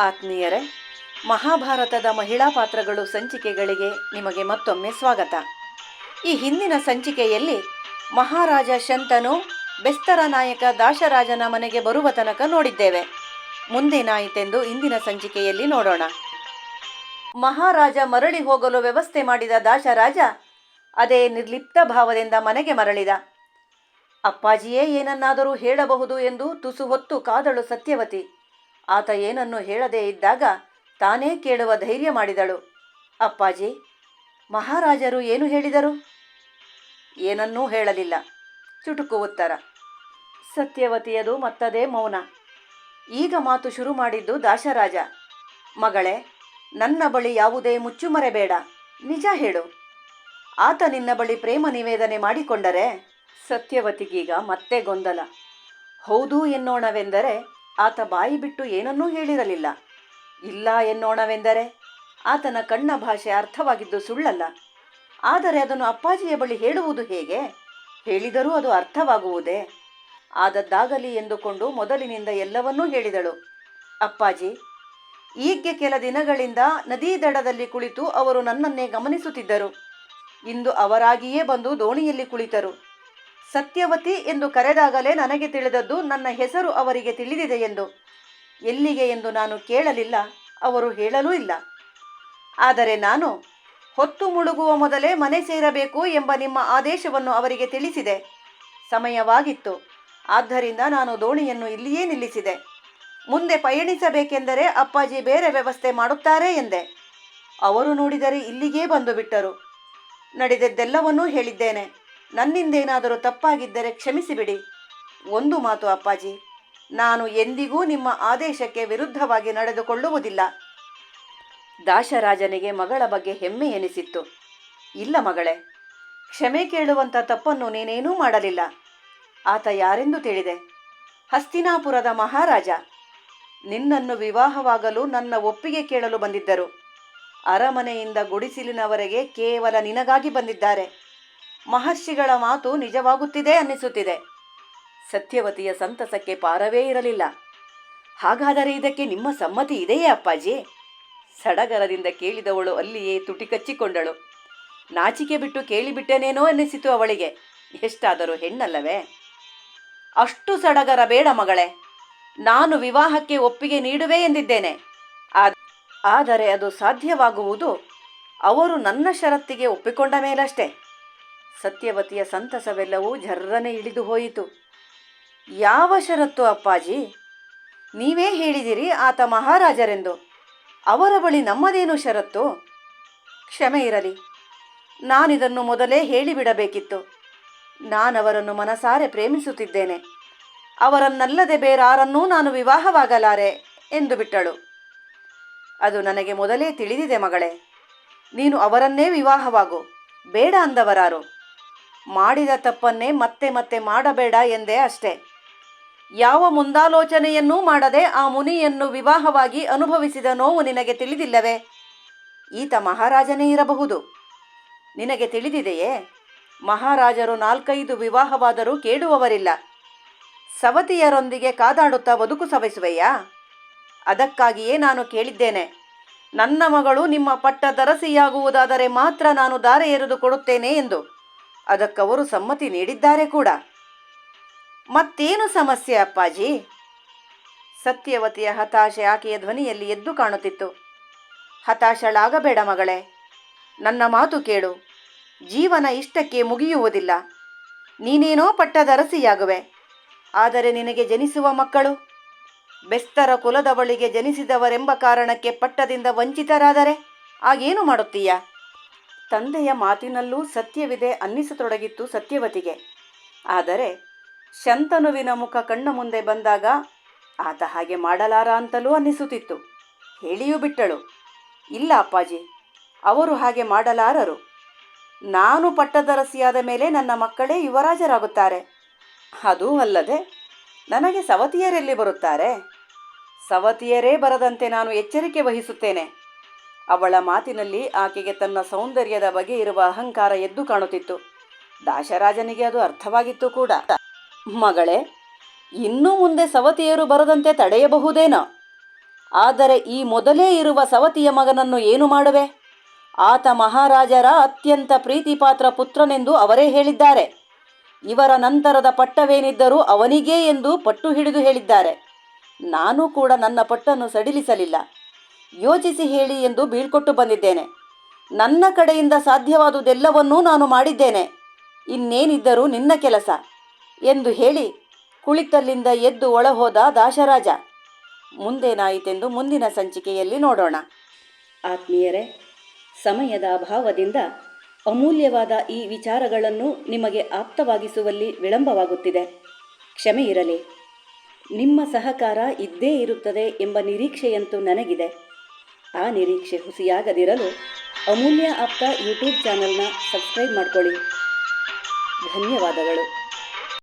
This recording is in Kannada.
ಆತ್ಮೀಯರೇ, ಮಹಾಭಾರತದ ಮಹಿಳಾ ಪಾತ್ರಗಳು ಸಂಚಿಕೆಗಳಿಗೆ ನಿಮಗೆ ಮತ್ತೊಮ್ಮೆ ಸ್ವಾಗತ. ಈ ಹಿಂದಿನ ಸಂಚಿಕೆಯಲ್ಲಿ ಮಹಾರಾಜ ಶಂತನು ಬೆಸ್ತರ ನಾಯಕ ದಾಶರಾಜನ ಮನೆಗೆ ಬರುವ ತನಕ ನೋಡಿದ್ದೇವೆ. ಮುಂದೇನಾಯಿತೆಂದು ಇಂದಿನ ಸಂಚಿಕೆಯಲ್ಲಿ ನೋಡೋಣ. ಮಹಾರಾಜ ಮರಳಿ ಹೋಗಲು ವ್ಯವಸ್ಥೆ ಮಾಡಿದ ದಾಶರಾಜ ಅದೇ ನಿರ್ಲಿಪ್ತ ಭಾವದಿಂದ ಮನೆಗೆ ಮರಳಿದ. ಅಪ್ಪಾಜಿಯೇ ಏನನ್ನಾದರೂ ಹೇಳಬಹುದು ಎಂದು ತುಸು ಹೊತ್ತು ಕಾದಳು ಸತ್ಯವತಿ. ಆತ ಏನನ್ನು ಹೇಳದೇ ಇದ್ದಾಗ ತಾನೇ ಕೇಳುವ ಧೈರ್ಯ ಮಾಡಿದಳು. ಅಪ್ಪಾಜಿ, ಮಹಾರಾಜರು ಏನು ಹೇಳಿದರು? ಏನನ್ನೂ ಹೇಳಲಿಲ್ಲ. ಚುಟುಕು ಉತ್ತರ. ಸತ್ಯವತಿಯದು ಮತ್ತದೇ ಮೌನ. ಈಗ ಮಾತು ಶುರು ಮಾಡಿದ್ದು ದಾಶರಾಜ. ಮಗಳೇ, ನನ್ನ ಬಳಿ ಯಾವುದೇ ಮುಚ್ಚುಮರೆ ಬೇಡ ನಿಜ ಹೇಳು. ಆತ ನಿನ್ನ ಬಳಿ ಪ್ರೇಮ ನಿವೇದನೆ ಮಾಡಿಕೊಂಡರೆ ಸತ್ಯವತಿಗೀಗ ಮತ್ತೆ ಗೊಂದಲ. ಹೌದು ಎನ್ನೋಣವೆಂದರೆ ಆತ ಬಾಯಿ ಬಿಟ್ಟು ಏನನ್ನೂ ಹೇಳಿರಲಿಲ್ಲ. ಇಲ್ಲ ಎನ್ನೋಣವೆಂದರೆ ಆತನ ಕಣ್ಣ ಭಾಷೆ ಅರ್ಥವಾಗಿದ್ದು ಸುಳ್ಳಲ್ಲ. ಆದರೆ ಅದನ್ನು ಅಪ್ಪಾಜಿಯ ಬಳಿ ಹೇಳುವುದು ಹೇಗೆ? ಹೇಳಿದರೂ ಅದು ಅರ್ಥವಾಗುವುದೇ? ಆದದ್ದಾಗಲಿ ಎಂದುಕೊಂಡು ಮೊದಲಿನಿಂದ ಎಲ್ಲವನ್ನೂ ಹೇಳಿದಳು. ಅಪ್ಪಾಜಿ ಈಗ್ಗೆ ಕೆಲ ದಿನಗಳಿಂದ ನದೀ ದಡದಲ್ಲಿ ಕುಳಿತು ಅವರು ನನ್ನನ್ನೇ ಗಮನಿಸುತ್ತಿದ್ದರು. ಇಂದು ಅವರಾಗಿಯೇ ಬಂದು ದೋಣಿಯಲ್ಲಿ ಕುಳಿತರು. ಸತ್ಯವತಿ ಎಂದು ಕರೆದಾಗಲೇ ನನಗೆ ತಿಳಿದದ್ದು ನನ್ನ ಹೆಸರು ಅವರಿಗೆ ತಿಳಿದಿದೆ ಎಂದು. ಎಲ್ಲಿಗೆ ಎಂದು ನಾನು ಕೇಳಲಿಲ್ಲ, ಅವರು ಹೇಳಲೂ ಇಲ್ಲ. ಆದರೆ ನಾನು ಹೊತ್ತು ಮುಳುಗುವ ಮೊದಲೇ ಮನೆ ಸೇರಬೇಕು ಎಂಬ ನಿಮ್ಮ ಆದೇಶವನ್ನು ಅವರಿಗೆ ತಿಳಿಸಿದೆ. ಸಮಯವಾಗಿತ್ತು. ಆದ್ದರಿಂದ ನಾನು ದೋಣಿಯನ್ನು ಇಲ್ಲಿಯೇ ನಿಲ್ಲಿಸಿದೆ. ಮುಂದೆ ಪಯಣಿಸಬೇಕೆಂದರೆ ಅಪ್ಪಾಜಿ ಬೇರೆ ವ್ಯವಸ್ಥೆ ಮಾಡುತ್ತಾರೆ ಎಂದೆ. ಅವರು ನೋಡಿದರೆ ಇಲ್ಲಿಗೇ ಬಂದು ಬಿಟ್ಟರು ನಡೆದದ್ದೆಲ್ಲವನ್ನೂ ಹೇಳಿದ್ದೇನೆ. ನನ್ನಿಂದೇನಾದರೂ ತಪ್ಪಾಗಿದ್ದರೆ ಕ್ಷಮಿಸಿಬಿಡಿ. ಒಂದು ಮಾತು ಅಪ್ಪಾಜಿ, ನಾನು ಎಂದಿಗೂ ನಿಮ್ಮ ಆದೇಶಕ್ಕೆ ವಿರುದ್ಧವಾಗಿ ನಡೆದುಕೊಳ್ಳುವುದಿಲ್ಲ. ದಾಶರಾಜನಿಗೆ ಮಗಳ ಬಗ್ಗೆ ಹೆಮ್ಮೆ ಎನಿಸಿತ್ತು. ಇಲ್ಲ ಮಗಳೇ, ಕ್ಷಮೆ ಕೇಳುವಂಥ ತಪ್ಪನ್ನು ನೀನೇನೂ ಮಾಡಲಿಲ್ಲ. ಆತ ಯಾರೆಂದು ತಿಳಿದೆ? ಹಸ್ತಿನಾಪುರದ ಮಹಾರಾಜ. ನಿನ್ನನ್ನು ವಿವಾಹವಾಗಲು ನನ್ನ ಒಪ್ಪಿಗೆ ಕೇಳಲು ಬಂದಿದ್ದರು. ಅರಮನೆಯಿಂದ ಗುಡಿಸಿಲಿನವರೆಗೆ ಕೇವಲ ನಿನಗಾಗಿ ಬಂದಿದ್ದಾರೆ. ಮಹರ್ಷಿಗಳ ಮಾತು ನಿಜವಾಗುತ್ತಿದೆ ಅನ್ನಿಸುತ್ತಿದೆ. ಸತ್ಯವತಿಯ ಸಂತಸಕ್ಕೆ ಪಾರವೇ ಇರಲಿಲ್ಲ. ಹಾಗಾದರೆ ಇದಕ್ಕೆ ನಿಮ್ಮ ಸಮ್ಮತಿ ಇದೆಯೇ ಅಪ್ಪಾಜಿ? ಸಡಗರದಿಂದ ಕೇಳಿದವಳು ಅಲ್ಲಿಯೇ ತುಟಿ ಕಚ್ಚಿಕೊಂಡಳು ನಾಚಿಕೆ ಬಿಟ್ಟು ಕೇಳಿಬಿಟ್ಟೇನೇನೋ ಅನ್ನಿಸಿತು ಅವಳಿಗೆ. ಎಷ್ಟಾದರೂ ಹೆಣ್ಣಲ್ಲವೇ? ಅಷ್ಟು ಸಡಗರ ಬೇಡ ಮಗಳೇ. ನಾನು ವಿವಾಹಕ್ಕೆ ಒಪ್ಪಿಗೆ ನೀಡುವೆ ಎಂದಿದ್ದೇನೆ. ಆದರೆ ಅದು ಸಾಧ್ಯವಾಗುವುದು. ಅವರು ನನ್ನ ಷರತ್ತಿಗೆ ಒಪ್ಪಿಕೊಂಡ ಮೇಲಷ್ಟೇ. ಸತ್ಯವತಿಯ ಸಂತಸವೆಲ್ಲವೂ ಜರ್ರನೆ ಇಳಿದು ಹೋಯಿತು. ಯಾವ ಷರತ್ತು ಅಪ್ಪಾಜಿ? ನೀವೇ ಹೇಳಿದಿರಿ ಆತ ಮಹಾರಾಜರೆಂದು. ಅವರ ಬಳಿ ನಮ್ಮದೇನು ಷರತ್ತು? ಕ್ಷಮೆ ಇರಲಿ. ನಾನಿದನ್ನು ಮೊದಲೇ ಹೇಳಿಬಿಡಬೇಕಿತ್ತು. ನಾನವರನ್ನು ಮನಸಾರೆ ಪ್ರೇಮಿಸುತ್ತಿದ್ದೇನೆ. ಅವರನ್ನಲ್ಲದೆ ಬೇರಾರನ್ನೂ ನಾನು ವಿವಾಹವಾಗಲಾರೆ ಎಂದು ಬಿಟ್ಟಳು. ಅದು ನನಗೆ ಮೊದಲೇ ತಿಳಿದಿದೆ ಮಗಳೇ. ನೀನು ಅವರನ್ನೇ ವಿವಾಹವಾಗು. ಬೇಡ ಅಂದವರಾರು. ಮಾಡಿದ ತಪ್ಪನ್ನೇ ಮತ್ತೆ ಮತ್ತೆ ಮಾಡಬೇಡ ಎಂದೇ ಅಷ್ಟೇ. ಯಾವ ಮುಂದಾಲೋಚನೆಯನ್ನೂ ಮಾಡದೆ ಆ ಮುನಿಯನ್ನು ವಿವಾಹವಾಗಿ ಅನುಭವಿಸಿದ ನೋವು ನಿನಗೆ ತಿಳಿದಿಲ್ಲವೇ? ಈತ ಮಹಾರಾಜನೇ ಇರಬಹುದು. ನಿನಗೆ ತಿಳಿದಿದೆಯೇ? ಮಹಾರಾಜರು ನಾಲ್ಕೈದು ವಿವಾಹವಾದರೂ ಕೇಳುವವರಿಲ್ಲ. ಸವತಿಯರೊಂದಿಗೆ ಕಾದಾಡುತ್ತಾ ಬದುಕು ಸವೆಸುವೆಯಾ? ಅದಕ್ಕಾಗಿಯೇ ನಾನು ಕೇಳಿದ್ದೇನೆ. ನನ್ನ ಮಗಳು ನಿಮ್ಮ ಪಟ್ಟ ದರಸಿಯಾಗುವುದಾದರೆ ಮಾತ್ರ ನಾನು ದಾರೆ ಎರೆದು ಕೊಡುತ್ತೇನೆ ಎಂದು. ಅದಕ್ಕವರು ಸಮ್ಮತಿ ನೀಡಿದ್ದಾರೆ ಕೂಡ. ಮತ್ತೇನು ಸಮಸ್ಯೆ ಅಪ್ಪಾಜಿ? ಸತ್ಯವತಿಯ ಹತಾಶೆ ಆಕೆಯ ಧ್ವನಿಯಲ್ಲಿ ಎದ್ದು ಕಾಣುತ್ತಿತ್ತು. ಹತಾಶಳಾಗಬೇಡ ಮಗಳೇ. ನನ್ನ ಮಾತು ಕೇಳು. ಜೀವನ ಇಷ್ಟಕ್ಕೆ ಮುಗಿಯುವುದಿಲ್ಲ. ನೀನೇನೋ ಪಟ್ಟದರಸಿಯಾಗುವೆ. ಆದರೆ ನಿನಗೆ ಜನಿಸುವ ಮಕ್ಕಳು? ಬೆಸ್ತರ ಕುಲದವಳಿಗೆ ಜನಿಸಿದವರೆಂಬ ಕಾರಣಕ್ಕೆ ಪಟ್ಟದಿಂದ ವಂಚಿತರಾದರೆ ಆಗೇನು ಮಾಡುತ್ತೀಯ? ತಂದೆಯ ಮಾತಿನಲ್ಲೂ ಸತ್ಯವಿದೆ ಅನ್ನಿಸತೊಡಗಿತ್ತು ಸತ್ಯವತಿಗೆ. ಆದರೆ ಶಂತನುವಿನ ಮುಖ ಕಣ್ಣ ಮುಂದೆ ಬಂದಾಗ ಆತ ಹಾಗೆ ಮಾಡಲಾರ ಅಂತಲೂ ಅನ್ನಿಸುತ್ತಿತ್ತು. ಹೇಳಿಯೂ ಬಿಟ್ಟಳು. ಇಲ್ಲ ಅಪ್ಪಾಜಿ, ಅವರು ಹಾಗೆ ಮಾಡಲಾರರು. ನಾನು ಪಟ್ಟದರಸಿಯಾದ ಮೇಲೆ ನನ್ನ ಮಕ್ಕಳೇ ಯುವರಾಜರಾಗುತ್ತಾರೆ. ಅದೂ ಅಲ್ಲದೆ ನನಗೆ ಸವತಿಯರೆಲ್ಲಿ ಬರುತ್ತಾರೆ? ಸವತಿಯರೇ ಬರದಂತೆ ನಾನು ಎಚ್ಚರಿಕೆ ವಹಿಸುತ್ತೇನೆ. ಅವಳ ಮಾತಿನಲ್ಲಿ ಆಕೆಗೆ ತನ್ನ ಸೌಂದರ್ಯದ ಬಗ್ಗೆ ಇರುವ ಅಹಂಕಾರ ಎದ್ದು ಕಾಣುತ್ತಿತ್ತು. ದಾಶರಾಜನಿಗೆ ಅದು ಅರ್ಥವಾಗಿತ್ತು ಕೂಡ. ಮಗಳೇ, ಇನ್ನು ಮುಂದೆ ಸವತಿಯರು ಬರದಂತೆ ತಡೆಯಬಹುದೇನೋ? ಆದರೆ ಈ ಮೊದಲೇ ಇರುವ ಸವತಿಯ ಮಗನನ್ನು ಏನು ಮಾಡುವೆ? ಆತ ಮಹಾರಾಜರ ಅತ್ಯಂತ ಪ್ರೀತಿಪಾತ್ರ ಪುತ್ರನೆಂದು ಅವರೇ ಹೇಳಿದ್ದಾರೆ. ಇವರ ನಂತರದ ಪಟ್ಟವೇನಿದ್ದರೂ ಅವನಿಗೇ ಎಂದು ಪಟ್ಟು ಹಿಡಿದು ಹೇಳಿದ್ದಾರೆ. ನಾನು ಕೂಡ ನನ್ನ ಪಟ್ಟನ್ನು ಸಡಿಲಿಸಲಿಲ್ಲ. ಯೋಚಿಸಿ ಹೇಳಿ ಎಂದು ಬೀಳ್ಕೊಟ್ಟು ಬಂದಿದ್ದೇನೆ. ನನ್ನ ಕಡೆಯಿಂದ ಸಾಧ್ಯವಾದುದೆಲ್ಲವನ್ನೂ ನಾನು ಮಾಡಿದ್ದೇನೆ. ಇನ್ನೇನಿದ್ದರೂ ನಿನ್ನ ಕೆಲಸ ಎಂದು ಹೇಳಿ ಕುಳಿತಲ್ಲಿಂದ ಎದ್ದು ಒಳಹೋದ ದಾಶರಾಜ. ಮುಂದೇನಾಯಿತೆಂದು ಮುಂದಿನ ಸಂಚಿಕೆಯಲ್ಲಿ ನೋಡೋಣ. ಆತ್ಮೀಯರೇ, ಸಮಯದ ಅಭಾವದಿಂದ ಅಮೂಲ್ಯವಾದ ಈ ವಿಚಾರಗಳನ್ನು ನಿಮಗೆ ಆಪ್ತವಾಗಿಸುವಲ್ಲಿ ವಿಳಂಬವಾಗುತ್ತಿದೆ. ಕ್ಷಮೆ ಇರಲಿ. ನಿಮ್ಮ ಸಹಕಾರ ಇದ್ದೇ ಇರುತ್ತದೆ ಎಂಬ ನಿರೀಕ್ಷೆಯಂತೂ ನನಗಿದೆ. ಆ ನಿರೀಕ್ಷೆ ಹುಸಿಯಾಗದಿರಲು ಅಮೂಲ್ಯ ಆಪ್ತ ಯೂಟ್ಯೂಬ್ ಚಾನಲ್ನ ಸಬ್ಸ್ಕ್ರೈಬ್ ಮಾಡ್ಕೊಳ್ಳಿ. ಧನ್ಯವಾದಗಳು.